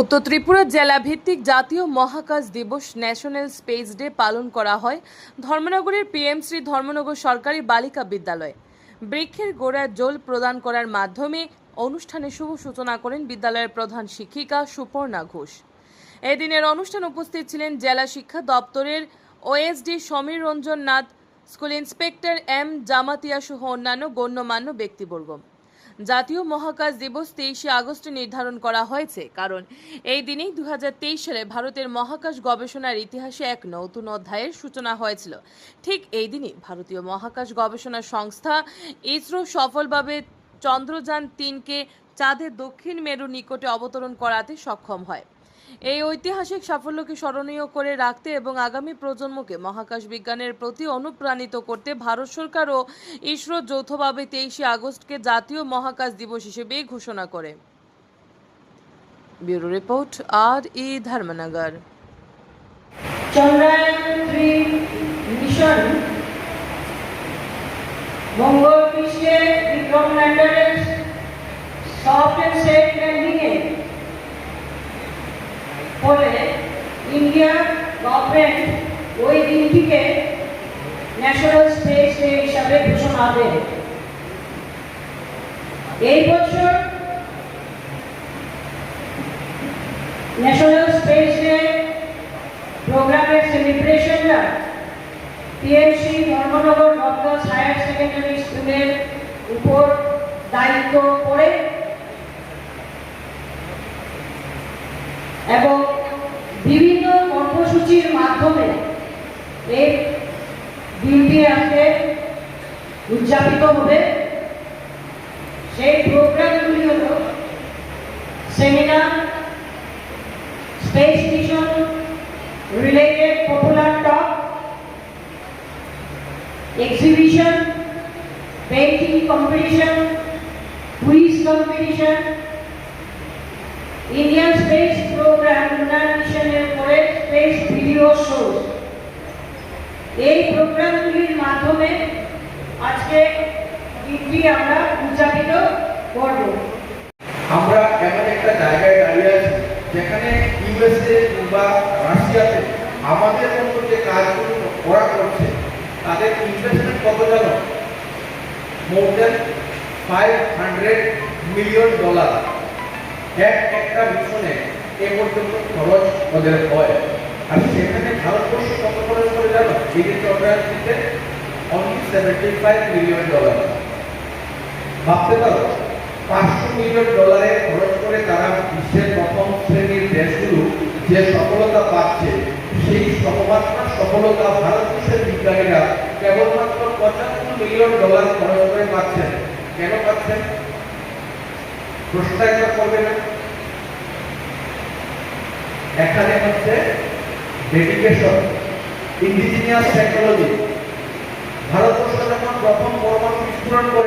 উত্তর ত্রিপুরা জেলা ভিত্তিক জাতীয় মহাকাশ দিবস ন্যাশনাল স্পেস ডে পালন করা হয় ধর্মনগরের পিএমশ্রী ধর্মনগর সরকারি বালিকা বিদ্যালয়ে। বৃক্ষের গোড়ায় জল প্রদান করার মাধ্যমে অনুষ্ঠানে শুভ সূচনা করেন বিদ্যালয়ের প্রধান শিক্ষিকা সুপর্ণা ঘোষ। এদিনের অনুষ্ঠান উপস্থিত ছিলেন জেলা শিক্ষা দপ্তরের OSD Samir Ranjan Nath, school inspector M Jamatia সহ অন্যান্য গণ্যমান্য ব্যক্তিবর্গ। জাতীয় মহাকাশ দিবস তেইশে আগস্ট নির্ধারণ করা হয়েছে। কারণ এই দিনেই দু হাজার তেইশ সালে ভারতের মহাকাশ গবেষণার ইতিহাসে এক নতুন অধ্যায়ের সূচনা হয়েছিল। ঠিক এই দিনই ভারতীয় মহাকাশ গবেষণা সংস্থা ইসরো সফলভাবে চন্দ্রযান তিনকে চাঁদের দক্ষিণ মেরু নিকটে অবতরণ করাতে সক্ষম হয়। এই ঐতিহাসিক সাফল্যকে স্মরণীয় করে রাখতে এবং আগামী প্রজন্মকে মহাকাশ বিজ্ঞানের প্রতি অনুপ্রাণিত করতে ভারত সরকার ও ইসরো যৌথভাবে তেইশে আগস্টকে জাতীয় মহাকাশ দিবস হিসেবে ঘোষণা করে। ব্যুরো রিপোর্ট আর ই ধর্মনগর। চন্দ্রায়ন থ্রি মিশন মঙ্গল পরে ইন্ডিয়া গভর্নমেন্ট ওই দিনটিকে ন্যাশনাল স্পেস ডে হিসাবে ঘোষণা দেয়। এই বছর ন্যাশনাল স্পেস ডে প্রোগ্রামের সেলিব্রেশনটা TMC Dharmanagar government higher secondary স্কুলের উপর দায়িত্ব পড়ে এবং বিভিন্ন কর্মসূচির মাধ্যমে এই দিনটি আজকে উদযাপিত হবে সেই প্রোগ্রামগুলি হল seminar space mission talk, exhibition, painting competition, quiz competition, Indian Space Program Lunar Mission এর পরে স্পেস এই প্রোগ্রামগুলির মাধ্যমে আজকে দিনটি আমরা উদযাপিত করব। আমরা এমন একটা জায়গায় দাঁড়িয়ে আছি, যেখানে ইউএসএ বা রাশিয়াতে আমাদের মতো যে কাজগুলো ওরা করছে, তাদের ইনভেস্টমেন্ট কত জানো more than five hundred million dollar এক একটা মিশনে এ পর্যন্ত খরচ ওদের হয় আর সেখানে ভারতবর্ষ কত খরচ জানো এই দিতে only seventy five million dollar ভাবতে পারো, পাঁচশো মিলিয়ন ডলারে খরচ করে তারা বিশ্বের প্রথম শ্রেণির দেশগুলো যে সফলতা পাচ্ছে, সেই সহমাত্রা সফলতা ভারতবর্ষের বিজ্ঞানীরা কেবলমাত্র পঁচাত্তর মিলিয়ন ডলার খরচ করে পাচ্ছেন। কেন পাচ্ছেন? প্রশ্নটা একবার করবে না। এখানে হচ্ছে ডেডিকেশন ইন্ডিজিনিয়াস টেকনোলজি ভারতবর্ষ যখন প্রথম পরমাণু বিস্ফোরণ করে